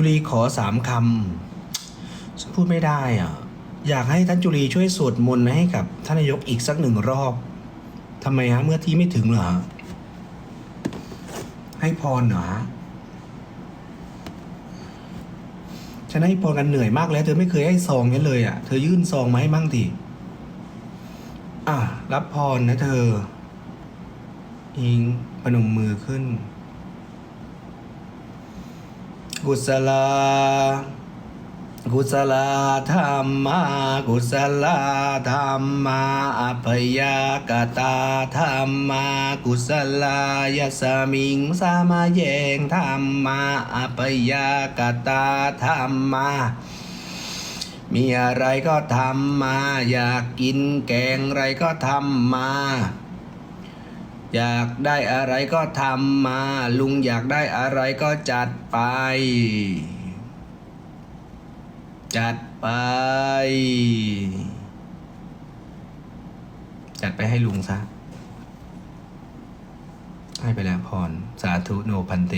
จุลีขอสามคำพูดไม่ได้อะ อยากให้ท่านจุลีช่วยสวดมนต์ให้กับท่านนายกอีกสักหนึ่งรอบทำไมฮะเมื่อที่ไม่ถึงเหรอให้พรเหรอฮะฉันให้พรกันเหนื่อยมากแล้ว เธอไม่เคยให้ซองฉันเลยอะ เธอยื่นซองมาให้บ้างดิอะ รับพรนะเธอ อิงพนมมือขึ้น กุศลากุศลธรรมากุศลธรรมาอภยกตาธรรมากุศลายสมิงสามาแยงธรรมาอภยกตาธรรมามีอะไรก็ทำมา อยากกินแกงอะไรก็ทำมา อยากได้อะไรก็ทำมา ลุงอยากได้อะไรก็จัดไป จัดไป จัดไปให้ลุงซะ ให้ไปแล้วพร สาธุโนพันเต